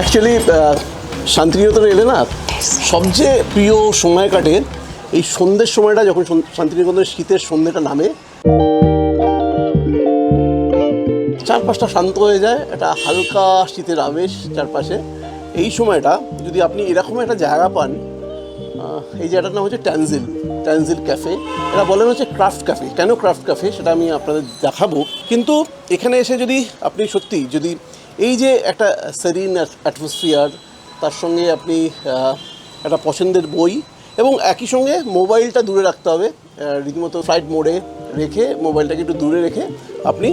Actually শান্তিনিকেতনে এলে না, সবচেয়ে প্রিয় সময় কাটে এই সন্ধ্যের সময়টা যখন শান্তিনিকেতনের শীতের সন্ধ্যেটা নামে। চারপাশটা শান্ত হয়ে যায়, একটা হালকা শীতের আবেশ চারপাশে। এই সময়টা যদি আপনি এরকম একটা জায়গা পান এই জায়গাটার নাম হচ্ছে ট্যানজিল ট্যানজিল ক্যাফে এটা বলেন হচ্ছে ক্রাফট ক্যাফে কেন ক্রাফট ক্যাফে সেটা আমি আপনাদের দেখাবো। কিন্তু এখানে এসে যদি আপনি সত্যি যদি এই যে একটা সেরিন অ্যাটমসফিয়ার তার সঙ্গে আপনি একটা পছন্দের বই এবং একই সঙ্গে মোবাইলটা দূরে রাখতে হবে রীতিমতো ফ্লাইট মোডে রেখে, মোবাইলটাকে একটু দূরে রেখে আপনি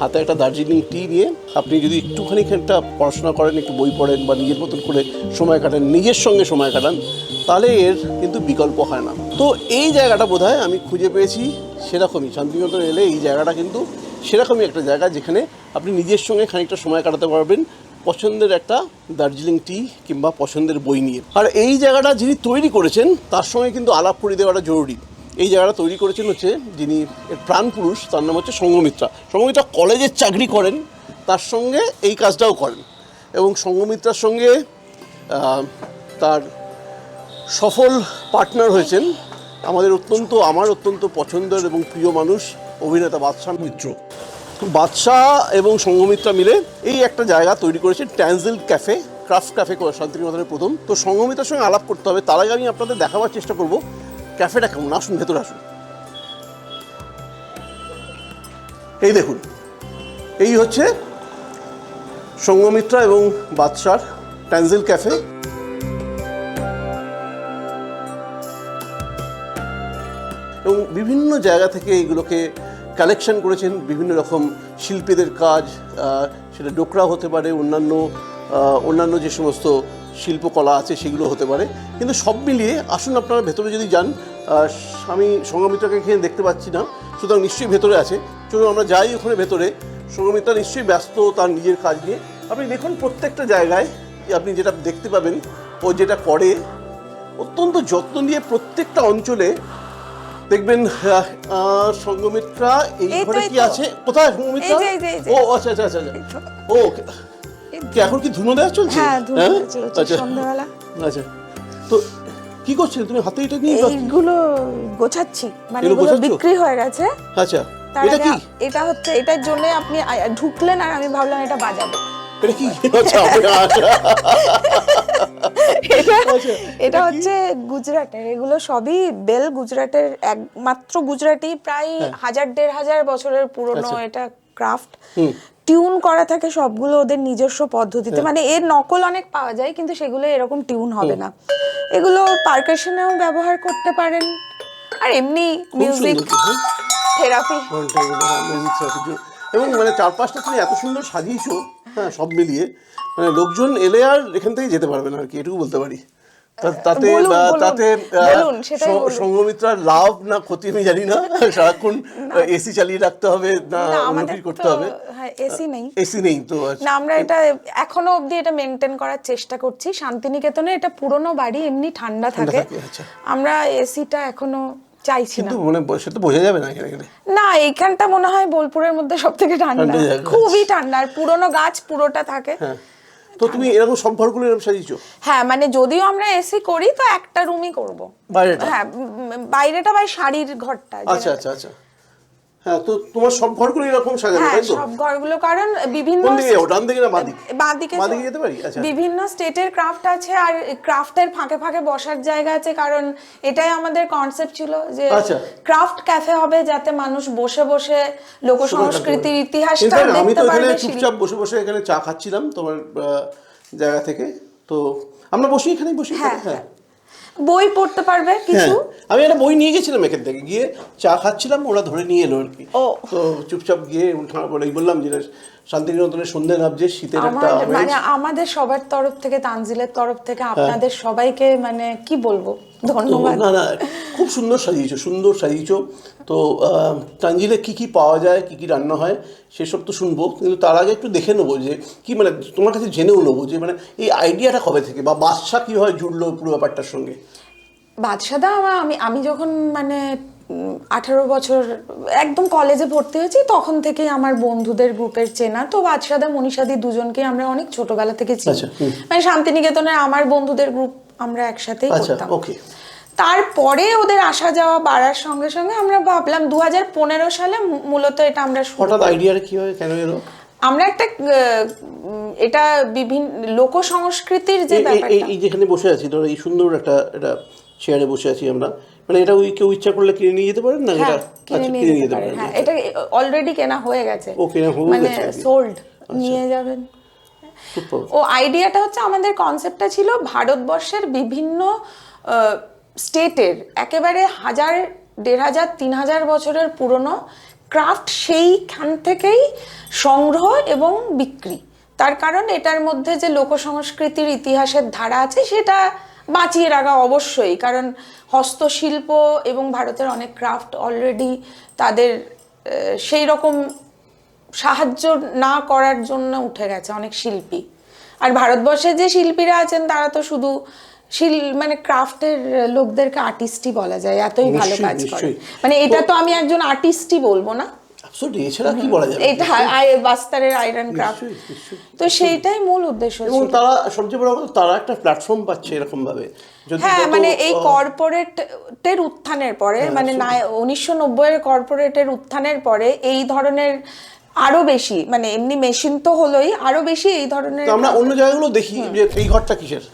হাতে একটা দার্জিলিং টি নিয়ে আপনি যদি একটুখানি একটা পড়াশোনা করেন, একটু বই পড়েন বা নিজের মতন করে সময় কাটান, নিজের সঙ্গে সময় কাটান, তাহলে এর কিন্তু বিকল্প হয় না। তো এই জায়গাটা বোধ আমি খুঁজে পেয়েছি সেরকমই। শান্তিনিকেতন এলে এই জায়গাটা কিন্তু সেরকমই একটা জায়গা যেখানে আপনি নিজের সঙ্গে খানিকটা সময় কাটাতে পারবেন পছন্দের একটা দার্জিলিং টি কিংবা পছন্দের বই নিয়ে। আর এই জায়গাটা যিনি তৈরি করেছেন, তার সঙ্গে কিন্তু আলাপ করিয়ে দেওয়াটা জরুরি। এই জায়গাটা তৈরি করেছেন হচ্ছে যিনি এর প্রাণ পুরুষ, তার নাম হচ্ছে সঙ্গমিত্রা। সঙ্গমিত্রা কলেজের চাকরি করেন, তার সঙ্গে এই কাজটাও করেন। এবং সঙ্গমিত্রার সঙ্গে তার সফল পার্টনার হয়েছেন আমাদের অত্যন্ত, আমার অত্যন্ত পছন্দের এবং প্রিয় মানুষ, অভিনেতা বাদশাহ মিত্র বাদশাহ এবং সঙ্গমিত্রা মিলে এই একটা জায়গা তৈরি করেছে, ট্যানজিল ক্যাফে, ক্রাফট ক্যাফে শান্তিনিকেতনের প্রথম। তো সঙ্গমিত্রার সঙ্গে আলাপ করতে হবে, তার আগে আমি আপনাদের দেখাবার চেষ্টা করব ক্যাফেটা কেমন। আসুন, ভেতরে আসুন। এই দেখুন, এই হচ্ছে সঙ্গমিত্রা এবং বাদশার ট্যানজিল ক্যাফে। এবং বিভিন্ন জায়গা থেকে এগুলোকে কালেকশন করেছেন বিভিন্ন রকম শিল্পীদের কাজ সেটা ডোকরা হতে পারে, অন্যান্য অন্যান্য যে সমস্ত শিল্পকলা আছে সেগুলো হতে পারে। কিন্তু সব মিলিয়ে আসুন আপনারা ভেতরে যদি যান আমি সঙ্গমিত্রাকে এখানে দেখতে পাচ্ছি না, সুতরাং নিশ্চয়ই ভেতরে আছে। চলুন আমরা যাই ওখানে ভেতরে। সঙ্গমিত্রা নিশ্চয়ই ব্যস্ত তার নিজের কাজ নিয়ে। আপনি দেখুন প্রত্যেকটা জায়গায় আপনি যেটা দেখতে পাবেন, ও যেটা করে, অত্যন্ত যত্ন নিয়ে প্রত্যেকটা অঞ্চলে দেখবেন আহ, সঙ্গমিত্রা এই ঘরে কি আছে? কোথায় সঙ্গমিত্রা। ও আচ্ছা আচ্ছা আচ্ছা আচ্ছা। ও কি এখন কি ধুনো দেওয়া চলছে? হ্যাঁ, ধুনো চলছে, আচ্ছা। সন্ধ্যাবেলা। আচ্ছা। তো কি করছিলে? তুমি হাতে এটা নিয়ে? এইগুলো গোছাচ্ছি। মানে এগুলো এগুলো বিক্রি হয়ে গেছে। আচ্ছা। এটা কি? এটা হচ্ছে এটার জন্য আপনি ঢুকলেন আর আমি ভাবলাম এটা বাজাবো। এটা কি? আচ্ছা আচ্ছা। এটা আচ্ছা, হচ্ছে গুজরাটের এগুলো সবই বেল গুজরাটের একমাত্র গুজরাটি প্রায় হাজার দেড় হাজার বছরের পুরনো হ্যাঁ। আচ্ছা। এটা ক্রাফট টিউন করা থাকে সবগুলো ওদের নিজস্ব পদ্ধতিতে। মানে এর নকল অনেক পাওয়া যায় কিন্তু সেগুলো এরকম টিউন হবে না। এগুলো পার্কেশনেও ব্যবহার করতে পারেন। আর এমনি মিউজিক হ্যাঁ। থেরাপি হ্যাঁ। এবং মানে চারপাশটা তুমি এত সুন্দর সাজিয়েছো হ্যাঁ সব মিলিয়ে মানে লোকজন এলে আর এখান থেকে যেতে পারবে না আর কি এটুকু বলতে পারি তাতে তাতে। সঙ্গমিত্রার লাভ না ক্ষতি আমি জানি না সারাক্ষণ এসি চালিয়ে রাখতে হবে না অন্য আমাদের করতে হবে হ্যাঁ এসি নেই এসি নেই তো। না আমরা এটা এখনও অবধি এটা মেনটেন করার চেষ্টা করছি শান্তিনিকেতনে এটা পুরনো বাড়ি এমনি ঠান্ডা থাকে থাকে, আচ্ছা। আমরা এসিটা এখনও চাইছি না কিন্তু মানে সে তো বোঝা যাবে না এখানে। না এইখানটা মনে হয় বোলপুরের মধ্যে সব থেকে ঠান্ডা। ঠান্ডা জায়গা। খুবই ঠান্ডা আর পুরনো গাছ পুরোটা থাকে। হ্যাঁ। তো তুমি এরকম সব ঘরগুলো এরকম সাজিয়েছো? হ্যাঁ মানে যদিও আমরা এসি করি তো একটা রুমই করব। বাইরেটা? হ্যাঁ উম, বাইরেটা বাই শাড়ির ঘরটা। আচ্ছা আচ্ছা আচ্ছা। হ্যাঁ তো তোমার সব ঘরগুলো এরকম সাজানো হ্যাঁ তাই তো? সব ঘরগুলো কারণ বিভিন্ন কোন দিকে ডান দিকে না বাদিকে? বাঁদিকে বাঁদিকে যেতে পারি? আচ্ছা। বিভিন্ন স্টেটের ক্রাফট আছে আর ক্রাফটের ফাঁকে ফাঁকে বসার জায়গা আছে কারণ এটাই আমাদের কনসেপ্ট ছিল যে আচ্ছা। ক্রাফট ক্যাফে হবে যাতে মানুষ বসে বসে লোক সংস্কৃতির ইতিহাসটা আমি তো এখানে চুপচাপ বসে বসে এখানে চা খাচ্ছিলাম তোমার জায়গা থেকে তো আমরা বসি এখানেই বসি? হ্যাঁ, হ্যাঁ। বই পড়তে পারবে কিছু? হ্যাঁ আমি একটা বই নিয়ে গেছিলাম এখান থেকে গিয়ে চা খাচ্ছিলাম ওরা ধরে নিয়ে এলো আর কি। ও। তো চুপচাপ গিয়ে উঠা বলেই বললাম যে শান্তিনিকেতনের সন্ধে নামছে শীতের একটা মানে আমাদের সবার তরফ থেকে তানজিলের তরফ থেকে আপনাদের সবাইকে মানে কি বলব? ধন্যবাদ। না না খুব সুন্দর সাজিয়েছো সুন্দর সাজিয়েছো। তো টাঙ্গিলে কি কি পাওয়া যায় কি কি রান্না হয় সেসব তো শুনব কিন্তু তার আগে একটু দেখে নেব যে কি মানে তোমার কাছে জেনেও নেব যে মানে এই আইডিয়াটা কবে থেকে বা বাদশা কীভাবে জুড়লো পুরো ব্যাপারটার সঙ্গে? বাদশাদা আমি আমি যখন মানে আঠারো বছর একদম কলেজে ভর্তি হয়েছি তখন থেকেই আমার বন্ধুদের গ্রুপের চেনা। তো বাদশাদা মনীষাদি দুজনকে আমরা অনেক ছোটবেলা থেকে চিনি। আচ্ছা, মানে শান্তিনিকেতনে আমার বন্ধুদের গ্রুপ আমরা একসাথেই আচ্ছা করতাম। ওকে তারপরে ওদের আসা যাওয়া বাড়ার সঙ্গে সঙ্গে আমরা ভাবলাম দু হাজার পনেরো সালে মূলত এটা আমরা হঠাৎ আইডিয়াটা কি হয়? কেন এলো? আমরা একটা এটা বিভিন্ন লোক সংস্কৃতির যে এই- ব্যাপারটা। যেখানে বসে আছি ধরো এই সুন্দর একটা এটা চেয়ারে বসে আছি আমরা। মানে এটা ওই কেউ ইচ্ছা করলে কিনে নিয়ে যেতে পারেন না হ্যাঁ এটা? কিনে আচ্ছা নিয়ে যেতে পারেন হ্যাঁ এটা অলরেডি কেনা হয়ে গেছে। ও, কেনা হয়ে মানে গেছে আচ্ছা। সোল্ড নিয়ে যাবেন. ও আইডিয়াটা হচ্ছে আমাদের কনসেপ্টটা ছিল ভারতবর্ষের বিভিন্ন স্টেটের একেবারে হাজার, দেড় হাজার, তিন হাজার বছরের পুরনো ক্রাফট সেইখান থেকেই সংগ্রহ এবং বিক্রি। তার কারণ এটার মধ্যে যে লোক সংস্কৃতির ইতিহাসের ধারা আছে সেটা বাঁচিয়ে রাখা অবশ্যই। কারণ হস্তশিল্প এবং ভারতের অনেক ক্রাফট অলরেডি তাদের সেই রকম সাহায্য না করার জন্য উঠে গেছে অনেক শিল্পী। আর ভারতবর্ষে যে শিল্পীরা আছেন তারা তো শুধু শিল মানে ক্রাফটের লোকদেরকে আর্টিস্টই বলা যায় এতই ভালো কাজ করে। মানে এটা তো আমি একজন আর্টিস্টই বলব না? অ্যাবসলিউটলি এছাড়া কি বলা যাবে? এটা বাস্তারের আইরন ক্রাফট। নিশ্চয়ই, নিশ্চয়ই। তো সেইটাই মূল উদ্দেশ্য এবং ছিল। তারা সবচেয়ে বড় কথা তারা একটা প্ল্যাটফর্ম পাচ্ছে এরকম ভাবে হ্যাঁ মানে এই কর্পোরেটের উত্থানের পরে হ্যাঁ, মানে উনিশশো নব্বই এর কর্পোরেটের উত্থানের পরে এই ধরনের আরও বেশি মানে এমনি মেশিন তো হলোই আরও বেশি এই ধরনের আমরা অন্য জায়গাগুলো দেখি যে এই ঘরটা কিসের?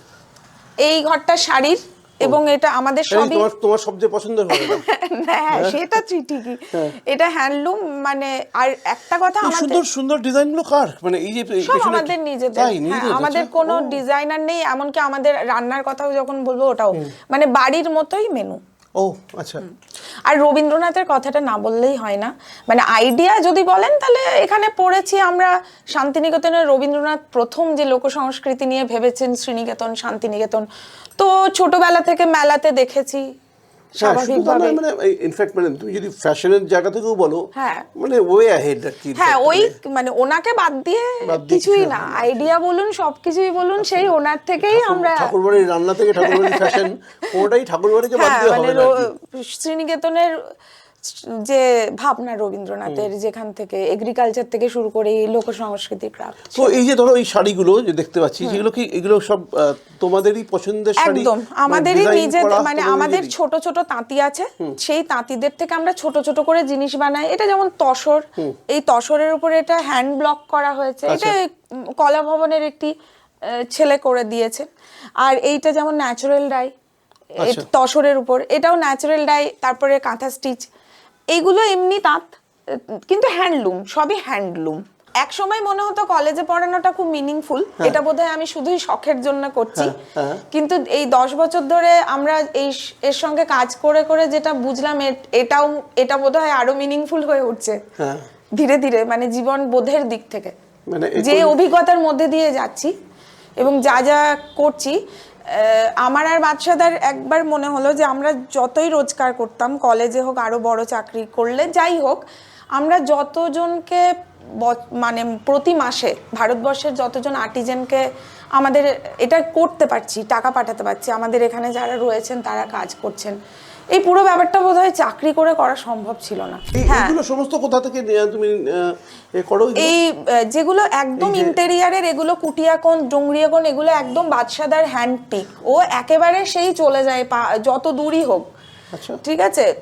এই ঘরটা শাড়ির এবং এটা আমাদের সবই তোমার তোমার সবচেয়ে পছন্দের হবে হ্যাঁ সেটা ঠিকই। এটা হ্যান্ডলুম মানে আর একটা কথা আমাদের সুন্দর সুন্দর ডিজাইনগুলো কার? মানে এই যে আমাদের নিজেদের। তাই হ্যাঁ, আমাদের আচ্ছা। কোনো ডিজাইনার নেই এমনকি আমাদের রান্নার কথাও যখন বলব ওটাও। মানে বাড়ির মতোই মেনু ও আচ্ছা। আর রবীন্দ্রনাথের কথাটা না বললেই হয় না। মানে আইডিয়া যদি বলেন, তাহলে এখানে পড়েছি আমরা শান্তিনিকেতনের রবীন্দ্রনাথ প্রথম যে লোক সংস্কৃতি নিয়ে ভেবেছেন, শ্রীনিকেতন, শান্তিনিকেতন। তো ছোটবেলা থেকে মেলাতে দেখেছি। মানে ইনফ্যাক্ট মানে তুমি যদি ফ্যাশনের জায়গা থেকেও বলো হ্যাঁ। মানে ওয়ে অ্যাহেড কি। হ্যাঁ মানে- ওই মানে ওনাকে বাদ দিয়ে কিছুই না। আইডিয়া বলুন সবকিছুই বলুন সেই ওনার থেকেই আমরা ঠাকুরবাড়ির রান্না থেকে ঠাকুরবাড়ির ফ্যাশন ওটাই ঠাকুরবাড়িকে বাদ হ্যাঁ দিয়ে মানে হবে না শ্রীনিকেতনের যে ভাবনা রবীন্দ্রনাথের যেখান থেকে এগ্রিকালচার থেকে শুরু করে এই লোক সংস্কৃতি ক্রাফট তো এই যে ধরো এই শাড়িগুলো যে দেখতে পাচ্ছি যেগুলো কি এগুলো সব তোমাদেরই পছন্দের শাড়ি? একদম। মানে আমাদেরই করা মানে আমাদের ছোট ছোট তাঁতি আছে। সেই তাঁতিদের থেকে আমরা ছোট ছোট করে জিনিস বানাই। এটা যেমন তসর এই তসরের উপরে এটা হ্যান্ড ব্লক করা হয়েছে। এটা উম, কলা ভবনের একটি ছেলে করে দিয়েছে আর এইটা যেমন ন্যাচারাল ডাই আচ্ছা। তসরের উপর এটাও ন্যাচারাল ডাই তারপরে কাঁথা স্টিচ এইগুলো এমনি তাঁত কিন্তু হ্যান্ডলুম সবই হ্যান্ডলুম। এক সময় মনে হতো কলেজে পড়ানোটা খুব মিনিংফুল এটা বোধহয় আমি শুধুই শখের জন্য করছি। হ্যাঁ, হ্যাঁ। কিন্তু এই দশ বছর ধরে আমরা এই এর সঙ্গে কাজ করে করে যেটা বুঝলাম এটাও এটা বোধহয় আরও মিনিংফুল হয়ে উঠছে। হ্যাঁ। ধীরে ধীরে মানে জীবন বোধের দিক থেকে। মানে যে অভিজ্ঞতার মধ্যে দিয়ে যাচ্ছি এবং যা যা করছি আমার আর বাদশাদার একবার মনে হলো যে আমরা যতই রোজগার করতাম, কলেজে হোক আরও বড় চাকরি করলে যাই হোক, আমরা যতজনকে মানে প্রতি মাসে ভারতবর্ষের যতজন আর্টিজেনকে আমাদের এটা করতে পারছি, টাকা পাঠাতে পারছি, আমাদের এখানে যারা রয়েছেন তারা কাজ করছেন। এই পুরো ব্যাপারটা বোধহয় চাকরি করে করা সম্ভব ছিল না। এই- হ্যাঁ। সমস্ত কোথা থেকে তুমি করো এই যেগুলো একদম ইন্টেরিয়ারের এগুলো কুটিয়াকোণ ডুংরিয়াকোণ এগুলো একদম বাদশাদার হ্যান্ড পিক ও একেবারে সেই চলে যায় যত দূরই হোক। আচ্ছা। ঠিক আছে?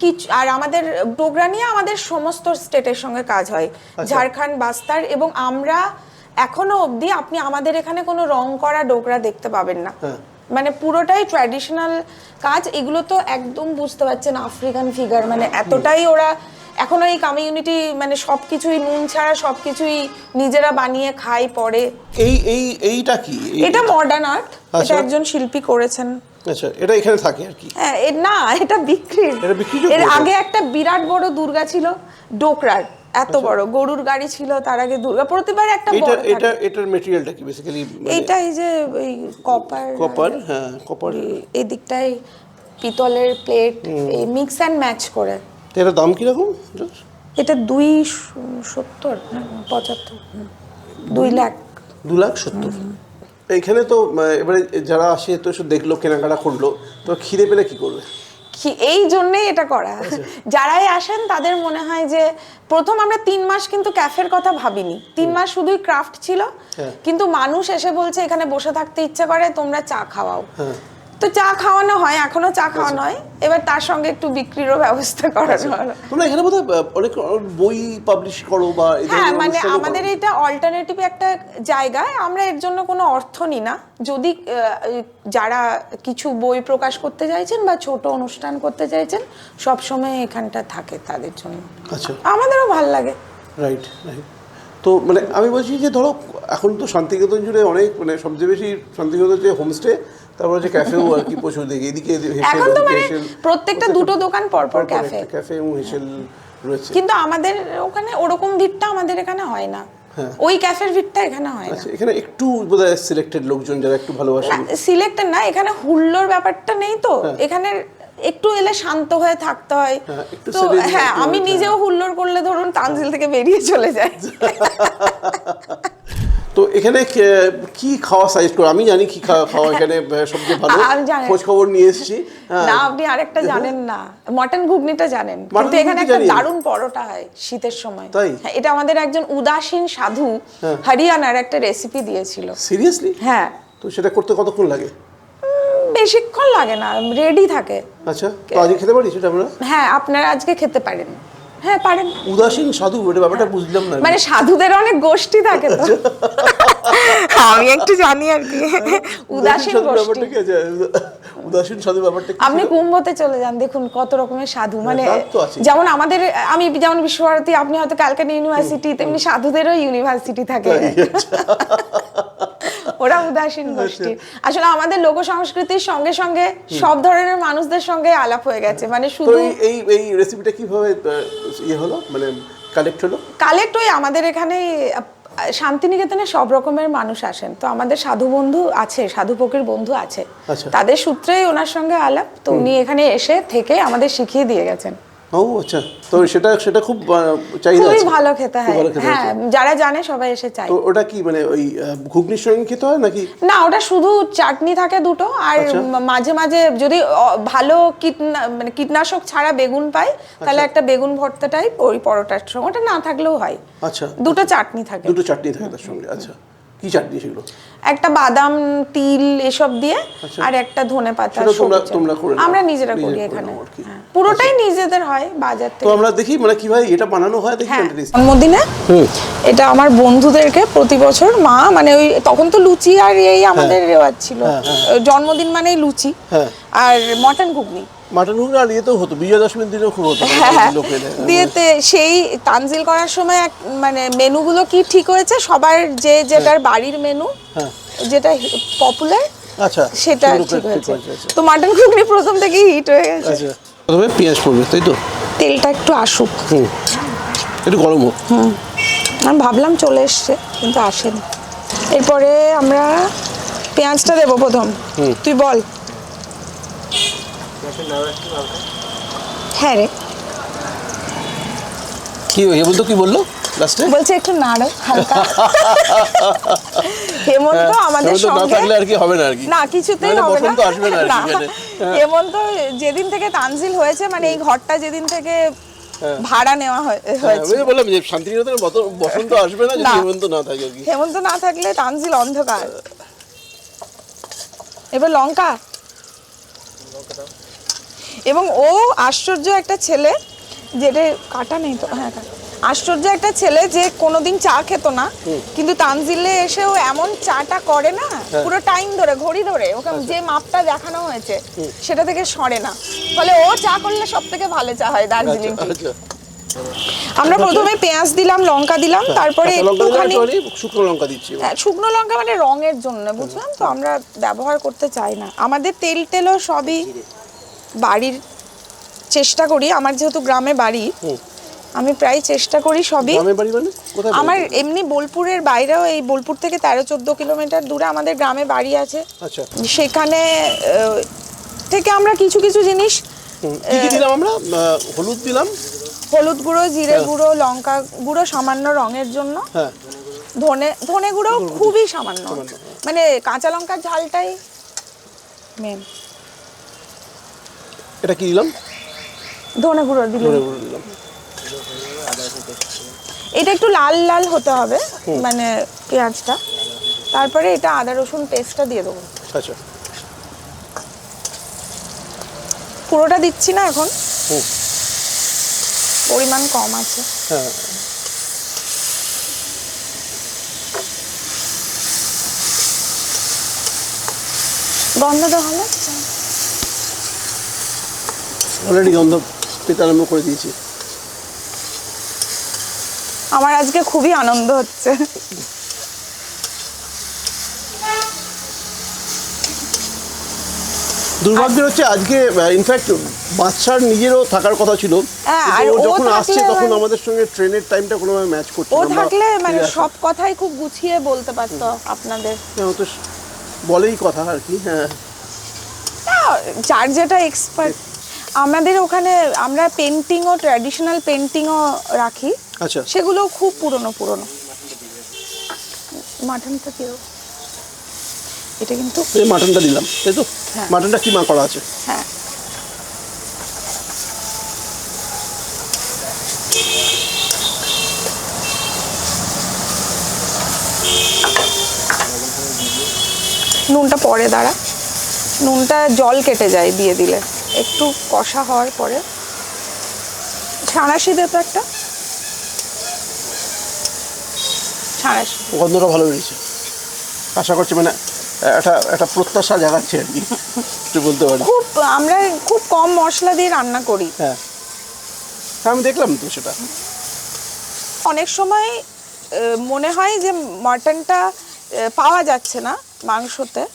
কিছু আর আমাদের ডোগরা নিয়ে আমাদের সমস্ত স্টেটের সঙ্গে কাজ হয়। ঝাড়খণ্ড বাস্তার এবং আমরা এখনও অবধি আপনি আমাদের এখানে কোনো রং করা ডোগরা দেখতে পাবেন না। হ্যাঁ। মানে পুরোটাই ট্র্যাডিশনাল কাজ এগুলো তো একদম বুঝতে পারছেন আফ্রিকান ফিগার মানে এতটাই ওরা এখনও এই কমিউনিটি মানে সবকিছুই নুন ছাড়া সবকিছুই নিজেরা বানিয়ে খায় পরে এই এই এইটা কি? এটা মডার্ন আর্ট এটা আচ্ছা। একজন শিল্পী করেছেন। আচ্ছা এটা এখানে থাকে আর কি? হ্যাঁ না এটা বিক্রিযোগ্য এর আগে একটা বিরাট বড় দুর্গা ছিল ডোকরার। এত বড় গরুর গাড়ি ছিল তার আগে দুর্গা প্রতিবার একটা এটা এটা এটার মেটেরিয়ালটা কি বেসিক্যালি এইটা এই যে ওই কপার কপার হ্যাঁ কপার। এই দিকটায় পিতলের প্লেট এই মিক্স অ্যান্ড ম্যাচ করে। এটার দাম কীরকম এটার? এটা দুই সত্তর পঁচাত্তর। দুই লাখ। দু লাখ সত্তর। এখানে তো এবারে যারা আসে তো দেখল কেনাকাটা করল তো খিদে পেলে কি করবে? কি- এই জন্যই এটা করা। যারাই আসেন তাদের মনে হয় যে প্রথম আমরা তিন মাস কিন্তু ক্যাফের কথা ভাবিনি। তিন মাস শুধুই ক্রাফট ছিল। হ্যাঁ। কিন্তু মানুষ এসে বলছে এখানে বসে থাকতে ইচ্ছে করে তোমরা চা খাওয়াও। হ্যাঁ। তো চা খাওয়ানো হয় এখনও চা খাওয়ানো হয়। এবার তার সঙ্গে একটু বিক্রিরও ব্যবস্থা করানো তোমরা এখানে বোধহয় অনেক বই পাবলিশ করো বা হ্যাঁ মানে আমাদের এটা অল্টারনেটিভ একটা জায়গায় আমরা এর জন্য কোনো অর্থ নিই না। যদি যারা কিছু বই প্রকাশ করতে চাইছেন বা ছোট অনুষ্ঠান করতে চাইছেন সবসময় এখানটা থাকে তাদের জন্য। আচ্ছা। আমাদেরও ভালো লাগে। রাইট রাইট তো মানে আমি বলছি যে ধরো এখন তো শান্তিনিকেতন জুড়ে অনেক মানে সবচেয়ে বেশি শান্তিনিকেতন যে হোমস্টে তারপর হচ্ছে ক্যাফেও আর কি প্রচুর দেখি এদিকে এখন তো মানে প্রত্যেকটা দুটো দোকান পরপর ক্যাফে ক্যাফে এবং হেসেল রয়েছে। কিন্তু আমাদের ওখানে ওরকম ভিড়টা আমাদের এখানে হয় না। হ্যাঁ। ওই ক্যাফের ভিড়টা এখানে হয় না। আচ্ছা এখানে একটু বোধহয় সিলেক্টেড লোকজন যারা একটু ভালোবাসেন সিলেক্টেড না এখানে হুল্লোর ব্যাপারটা নেই তো। এখানে একটু এলে শান্ত হয়ে থাকতে হয়। হ্যাঁ, একটু তো হ্যাঁ আমি নিজেও হুল্লোর করলে ধরুন তানজিল থেকে বেরিয়ে চলে যাই তো এখানে কি খাওয়া সাজেস্ট করো? আমি জানি কি খাওয়া এখানে সবচেয়ে ভালো। খোঁজ খবর নিয়ে এসেছি। হ্যাঁ। না আপনি আরেকটা জানেন না। মটন ঘুগনিটা জানেন। কিন্তু এখানে একটা দারুণ পরোটা হয় শীতের সময়। তাই? হ্যাঁ, এটা আমাদের একজন উদাসীন সাধু হ্যাঁ। হরিয়ানার একটা রেসিপি দিয়েছিল। সিরিয়াসলি হ্যাঁ। তো সেটা করতে কতক্ষণ লাগে? বেশিক্ষণ লাগে না রেডি থাকে। আচ্ছা তো আজকে খেতে পারি সেটা আমরা? হ্যাঁ আপনারা আজকে খেতে পারেন। হ্যাঁ পারেন। উদাসীন সাধু এটা ব্যাপারটা বুঝলাম না মানে সাধুদের অনেক গোষ্ঠী থাকে তো। আমি একটু জানি আর কি। উদাসীন গোষ্ঠী। উদাসীন সাধু ব্যাপারটা আপনি কুম্ভতে চলে যান দেখুন কত রকমের সাধু। মানে তো আছে। যেমন আমাদের আমি যেমন বিশ্বভারতী আপনি হয়তো ক্যালকাটা ইউনিভার্সিটি তেমনি সাধুদেরও ইউনিভার্সিটি থাকে। ওরা উদাসীন গোষ্ঠী। আসলে আমাদের লোক সংস্কৃতির সঙ্গে সঙ্গে সব ধরনের মানুষদের সঙ্গে আলাপ হয়ে গেছে। মানে শুধু এই- এই রেসিপিটা কীভাবে ইয়ে হলো? মানে কালেক্ট হলো? কালেক্ট ওই আমাদের এখানে শান্তিনিকেতনে সব রকমের মানুষ আসেন। তো আমাদের সাধু বন্ধু আছে সাধু ফকির বন্ধু আছে। আচ্ছা। তাদের সূত্রেই ওনার সঙ্গে আলাপ। তো উনি এখানে এসে থেকে আমাদের শিখিয়ে দিয়ে গেছেন। ও আচ্ছা। তো সেটা সেটা খুব চাহিদা খুবই ভালো খেতে হয়। হ্যাঁ যারা জানে সবাই এসে চায় তো ওটা কি মানে ওই ঘুগনির সঙ্গে খেতে হয় নাকি? না ওটা শুধু চাটনি থাকে দুটো। আর আচ্ছা। মাঝে মাঝে যদি ভালো কীটনা মানে কীটনাশক ছাড়া বেগুন পাই তাহলে একটা বেগুন ভর্তা টাইপ ওই পরোটার সঙ্গে। ওটা না থাকলেও হয়। আচ্ছা। দুটো চাটনি থাকে। দুটো চাটনি থাকে তার সঙ্গে আচ্ছা। কি চাটনি সেগুলো একটা বাদাম তিল এসব দিয়ে আচ্ছা। আর একটা ধনে পাতা তোমরা- তোমরা করে আমরা নিজেরা করি এখানে। হ্যাঁ। পুরোটাই নিজেদের হয় বাজার তো থেকে আমরা দেখি মানে কীভাবে এটা বানানো হয় দেখি হ্যাঁ। জন্মদিনে এটা আমার বন্ধুদেরকে প্রতি বছর মা মানে ওই তখন তো লুচি আর এই আমাদের রেওয়াজ ছিল হ্যাঁ, হ্যাঁ। জন্মদিন মানেই লুচি হ্যাঁ। আর মটন ঘুগনি মাটন ঘুগনি আর ইয়েতেও হতো বিজয়া দশমীর দিনেও খুব হতো হ্যাঁ দিয়েতে সেই তানজিল করার সময় এক মানে মেনুগুলো কি ঠিক হয়েছে? সবার যে যেটার বাড়ির মেনু হ্যাঁ। যেটা পপুলার আচ্ছা সেটা ঠিক হয়েছে। আচ্ছা। তো মাটন ঘুগনি প্রথম থেকেই হিট হয়ে গেছে। আচ্ছা। প্রথমে পেঁয়াজ পড়বে তাই তো? তেলটা একটু আসুক। হুম। একটু গরম হোক। আমি ভাবলাম চলে এসছে কিন্তু আসেনি। এরপরে আমরা পেঁয়াজটা দেবো প্রথম। তুই বল। হ্যাঁ রে। কি এ বলতো কি বলল? লাস্টে বলছে একটু নাড়ো হালকা। হেমন্ত আমাদের হেমন্ত না সঙ্গে থাকলে আর কি হবে না আর কি? না কিছুতেই হবে না। বসন্ত আসবে না। এখানে। হেমন্ত যেদিন থেকে তানজিল হয়েছে মানে এই ঘরটা যেদিন থেকে হ্যাঁ। ভাড়া নেওয়া হয়ে- হ্যাঁ, হয়েছে। আমি বললাম যে শান্তিনিকেতনে বসন্ত আসবে না যদি হেমন্ত না থাকে আর কি। হেমন্ত না থাকলে তানজিল অন্ধকার। এবার লঙ্কা। এবং ও আশ্চর্য একটা ছেলে যেটা কাটা নেই তো হ্যাঁ আশ্চর্য একটা ছেলে যে কোনোদিন চা খেত না কিন্তু তানজিলে এসে ও এমন চাটা করে না হ্যাঁ। পুরো টাইম ধরে ঘড়ি ধরে ওকে আচ্ছা। যে মাপটা দেখানো হয়েছে সেটা থেকে সরে না। ফলে ও চা করলে সব থেকে ভালো চা হয় দার্জিলিং আচ্ছা আচ্ছা। আমরা প্রথমে পেঁয়াজ দিলাম লঙ্কা দিলাম তারপরে দিলাম একটুখানি একটুখানি, শুকনো লঙ্কা দিচ্ছি হ্যাঁ, শুকনো লঙ্কা মানে রঙের জন্য বুঝলাম তো আমরা ব্যবহার করতে চাই না। আমাদের তেল টেলও সবই বাড়ির চেষ্টা করি আমার যেহেতু গ্রামে বাড়ি আমি প্রায় চেষ্টা করি সবই। মানে? আমার এমনি বোলপুরের বাইরেও এই বোলপুর থেকে তেরো চোদ্দ কিলোমিটার দূরে আমাদের গ্রামে বাড়ি আছে। আচ্ছা। সেখানে থেকে আমরা কিছু কিছু জিনিস দিলাম আমরা? হলুদ দিলাম। হলুদ গুঁড়ো জিরে গুঁড়ো লঙ্কা গুঁড়ো সামান্য রঙের জন্য। হ্যাঁ। ধনে ধনে গুঁড়ো খুবই সামান্য। মানে কাঁচা লঙ্কার ঝালটাই মেন এটা কি দিলাম? ধনে গুঁড়ো দিলে ধরে গুঁড়ো দিলাম। এটা একটু লাল লাল হতে হবে মানে পেঁয়াজটা। তারপরে এটা আদা রসুন পেস্টটা দিয়ে দেবো। আচ্ছা। পুরোটা দিচ্ছি না এখন। পরিমাণ কম আছে। হ্যাঁ। গন্ধ দেওয়া হলো? অলরেডি গন্ধ পেতে আরম্ভ করে দিয়েছি। আমার আজকে খুবই আনন্দ হচ্ছে। দুর্ভাগ্য হচ্ছে আজকে ইনফ্যাক্ট বাচ্চার নিজেরও থাকার কথা ছিল। হ্যাঁ, আর ও যখন আসছে তখন মানে- আমাদের সঙ্গে ট্রেনের টাইমটা কোনোভাবে ম্যাচ করছে ও থাকলে মানে সব কথাই খুব গুছিয়ে বলতে পারতো আপনাদের। হ্যাঁ, তো বলেই কথা আর কি হ্যাঁ। যার যেটা এক্সপার্ট আমাদের ওখানে আমরা পেন্টিংও ট্র্যাডিশনাল পেন্টিংও রাখি। আচ্ছা। সেগুলো খুব পুরনো পুরনো। মাটনটা দিও এটা কিন্তু এই মাটনটা দিলাম তাই তো? হ্যাঁ। মাটনটা কি মা করা আছে? হ্যাঁ। নুনটা পরে দাঁড়া। নুনটা জল কেটে যায় দিয়ে দিলে। একটু কষা হওয়ার পরে। ছানাশি দে তো একটা। ছানাশি গন্ধটা ভালো বেরিয়েছে। আশা করছি মানে একটা একটা প্রত্যাশা জাগাচ্ছে আর কি। একটু বলতে পারি। খুব আমরা খুব কম মশলা দিয়ে রান্না করি। হ্যাঁ। হ্যাঁ আমি দেখলাম তো সেটা। অনেক সময় মনে হয় যে মাটনটা পাওয়া যাচ্ছে না মাংসতে।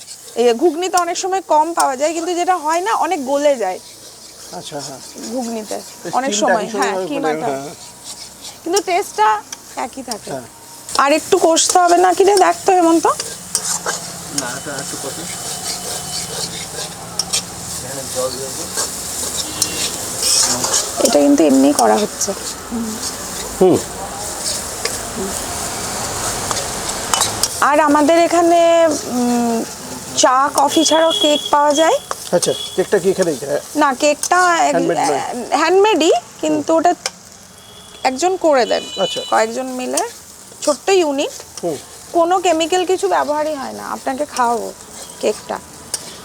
ঘুগনিতে অনেক সময় কম পাওয়া যায় কিন্তু যেটা হয় না অনেক গলে যায়। আচ্ছা হ্যাঁ। ঘুগনিতে অনেক সময় হ্যাঁ কিমাটা হ্যাঁ। কিন্তু টেস্টটা একই থাকে। হ্যাঁ। আর একটু কষতে হবে না কি রে দেখ তো হেমন্ত এটা কিন্তু এমনি করা হচ্ছে। হুম। আর আমাদের এখানে উম, চা কফি ছাড়াও কেক পাওয়া যায়। আচ্ছা কেকটা কি এখানেই না কেকটা হ্যান্ডমেডই কিন্তু ওটা একজন করে দেন। আচ্ছা। কয়েকজন মিলে। ছোট্ট ইউনিট কোনো কেমিক্যাল কিছু ব্যবহারই হয় না। আপনাকে খাওয়াবো কেকটা।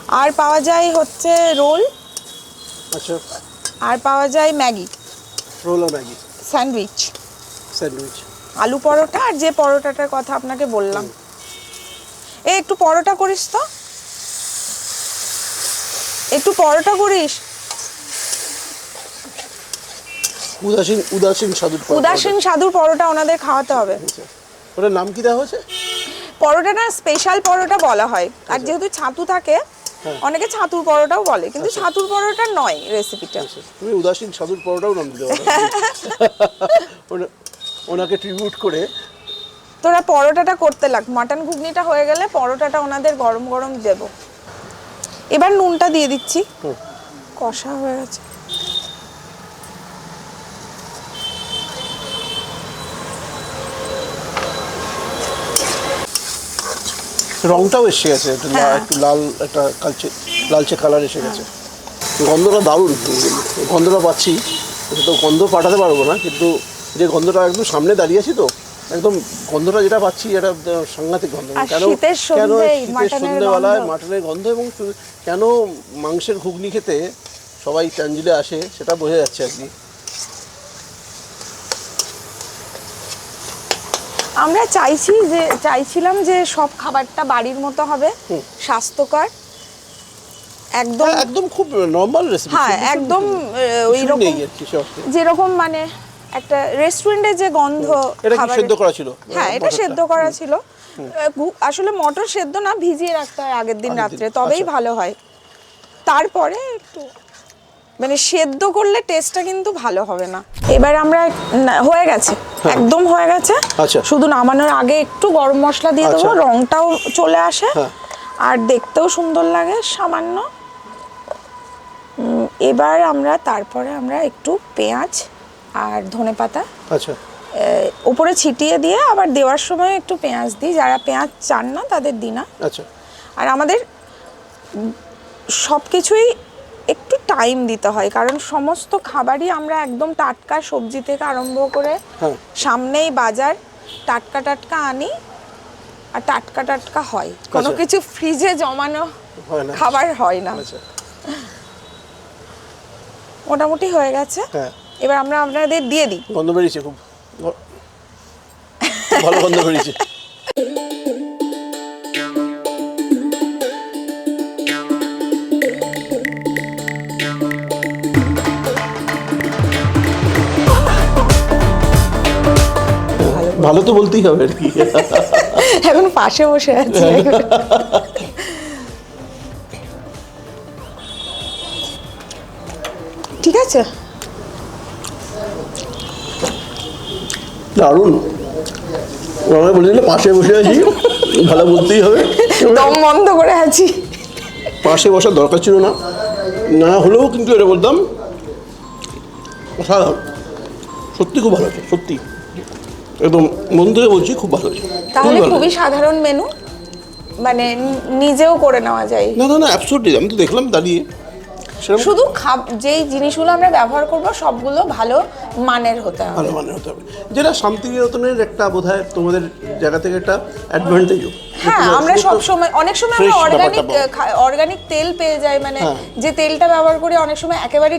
আর পাওয়া যায় হচ্ছে রোল। আচ্ছা। আর পাওয়া যায় ম্যাগি। রোল আর Maggi. Sandwich. Sandwich. Aloo paratha আর যে পরোটাটার কথা আপনাকে বললাম। এ একটু পরোটা করিস তো। একটু পরোটা করিস? উদাসীন উদাসীন পরোটা। উদাসীন সাধুর পরোটা ওনাদের খাওয়াতে হবে। আচ্ছা। ওটার নাম কি দেওয়া হয়েছে? পরোটা না স্পেশাল পরোটা বলা হয়। আর যেহেতু ছাতু থাকে অনেকে ছাতুর পরোটাও বলে কিন্তু ছাতুর পরোটা নয় রেসিপিটা আচ্ছা, তুমি উদাসীন সাধুর পরোটাও নাম দিতে পারো। ওনাকে ট্রিবিউট করে তোরা পরোটাটা করতে লাগ। মাটন ঘুগনিটা হয়ে গেলে পরোটাটা ওনাদের গরম গরম দেব। এবার নুনটা দিয়ে দিচ্ছি। কষা হয়ে গেছে। রংটাও এসে গেছে একটু হ্যাঁ। একটু লাল একটা কালচে লালচে কালার এসে গেছে। গন্ধটা দারুণ। গন্ধটা পাচ্ছি। এটা তো গন্ধ পাঠাতে পারব না কিন্তু যে গন্ধটা একদম সামনে দাঁড়িয়ে আছি তো একদম গন্ধটা যেটা পাচ্ছি এটা সাংঘাতিক গন্ধ। কেন কেন শীতের সন্ধ্যেবেলায় মাটনের গন্ধ এবং কেন মাংসের ঘুগনি খেতে সবাই টাঞ্জিলে আসে সেটা বোঝা যাচ্ছে আর কি। আমরা চাইছি যে চাইছিলাম যে সব খাবারটা বাড়ির মতো হবে স্বাস্থ্যকর। একদম হ্যাঁ, একদম খুব নর্মাল রেসিপি হ্যাঁ একদম ওই রকম যেরকম মানে একটা রেস্টুরেন্টে যে গন্ধ এটা কি সেদ্ধ করা ছিল? হ্যাঁ এটা? সেদ্ধ করা ছিল আসলে মটর সেদ্ধ না ভিজিয়ে রাখতে হয় আগের দিন রাত্রে তবেই আচ্ছা। ভালো হয় তারপরে একটু মানে সেদ্ধ করলে টেস্টটা কিন্তু ভালো হবে না এবার আমরা হয়ে গেছে একদম হয়ে গেছে আচ্ছা। শুধু নামানোর আগে একটু গরম মশলা দিয়ে দেবো আচ্ছা। রংটাও চলে আসে হ্যাঁ। আর দেখতেও সুন্দর লাগে সামান্য এবার আমরা তারপরে আমরা একটু পেঁয়াজ আর ধনেপাতা আচ্ছা। আহ, উপরে ছিটিয়ে দিয়ে আবার দেওয়ার সময় একটু পেঁয়াজ দিই। যারা পেঁয়াজ চান না তাদের দিই না। আচ্ছা। আর আমাদের সব কিছুই একটু টাইম দিতে হয়। কারণ সমস্ত খাবারই আমরা একদম টাটকা সবজি থেকে আরম্ভ করে হ্যাঁ। সামনেই বাজার টাটকা টাটকা আনি আর টাটকা টাটকা হয়। কোনো আচ্ছা। কিছু ফ্রিজে জমানো খাবার হয় না। আচ্ছা। মোটামুটি হয়ে গেছে। হ্যাঁ। এবার আমরা আপনাদের দিয়ে দিই। গন্ধ বেরিয়েছে খুব। ভালো গন্ধ বেরিয়েছে। ভালো তো বলতেই হবে আর কি। এখন পাশে বসে আছি। ঠিক আছে? দারুণ। আমায় বলে দিলে পাশে বসে আছি ভালো বলতেই হবে। দম বন্ধ করে আছি। পাশে বসার দরকার ছিল না। না হলেও কিন্তু এটা বলতাম অসাধারণ। সত্যি খুব ভালো হয়েছে সত্যি। একদম মন থেকে বলছি খুব ভালো হয়েছে। তাহলে খুবই সাধারণ মেনু মানে নিজেও করে নেওয়া যায়। না না না অ্যাবসোলুটলি আমি তো দেখলাম দাঁড়িয়ে। শুধু খাব যেই জিনিসগুলো আমরা ব্যবহার করব সবগুলো ভালো মানের হতে হবে। ভালো মানে হতে হবে। যেটা শান্তিনিকেতনের একটা বোধ হয় তোমাদের জায়গা থেকে একটা অ্যাডভান্টেজও হ্যাঁ আমরা সব সময় অনেক সময় আমরা অর্গানিক অর্গানিক তেল পেয়ে যাই মানে হ্যাঁ। যে তেলটা ব্যবহার করি অনেক সময় একেবারে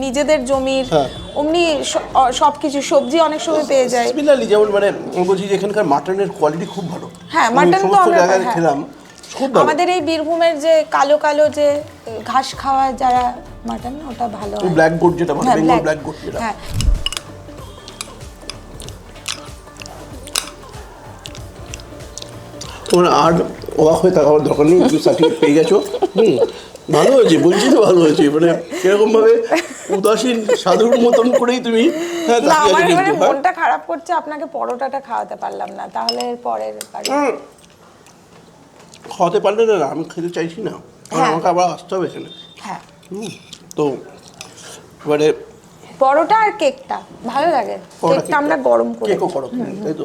নিজেদের জমির হ্যাঁ। অমনি সব কিছু সবজি অনেক সময় পেয়ে যায় সিমিলারলি যেমন মানে বলছি যে এখানকার মাটনের কোয়ালিটি খুব ভালো। হ্যাঁ, মাটন তো আমরা- হ্যাঁ। খেলাম। আমাদের এই বীরভূমের যে কালো কালো যে ঘাস খাওয়া যারা মাটন ওটা ভালো হয়। ব্ল্যাক গোট যেটা হ্যাঁ, বেঙ্গল ব্ল্যাক গোট যেটা হ্যাঁ তোমার আর অবাক হয়ে দরকার নেই তুমি সার্টিফিকেট পেয়ে গেছো হুম ভালো হয়েছে বলছি তো ভালো হয়েছে মানে কীরকম ভাবে উদাসীন সাধুর মতন করেই তুমি হ্যাঁ আমার মানে। মনটা খারাপ করছে আপনাকে পরোটাটা খাওয়াতে পারলাম না তাহলে পরের। খাওয়াতে পারলে না আমি খেতে চাইছি না। কারণ হ্যাঁ। আমাকে আবার আসতে হবে এখানে। হ্যাঁ। তো এবারে পরোটা আর কেকটা ভালো লাগে। কেকটা আমরা গরম করে কেকও করো তাই তো?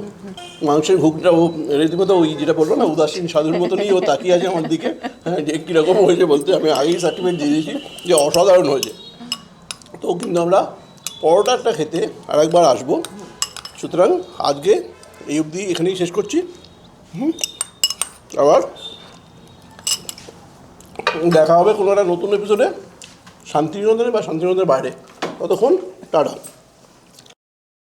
মাংসের ঘুগটা ও রীতিমতো ওই যেটা বলল না উদাসীন সাধুর মতনই ও তাকিয়ে আছে আমার দিকে। হ্যাঁ যে কীরকম হয়েছে বলতে আমি আগেই সার্টিফিকেট দিয়ে দিয়েছি যে অসাধারণ হয়েছে। তো কিন্তু আমরা পরোটাটা খেতে আরেকবার আসব। সুতরাং আজকে এই অবধি এখানেই শেষ করছি। হুম আবার দেখা হবে কোনো একটা নতুন এপিসোডে শান্তিনিকেতনে বা শান্তিনিকেতনের বাইরে। ততক্ষণ টাটা।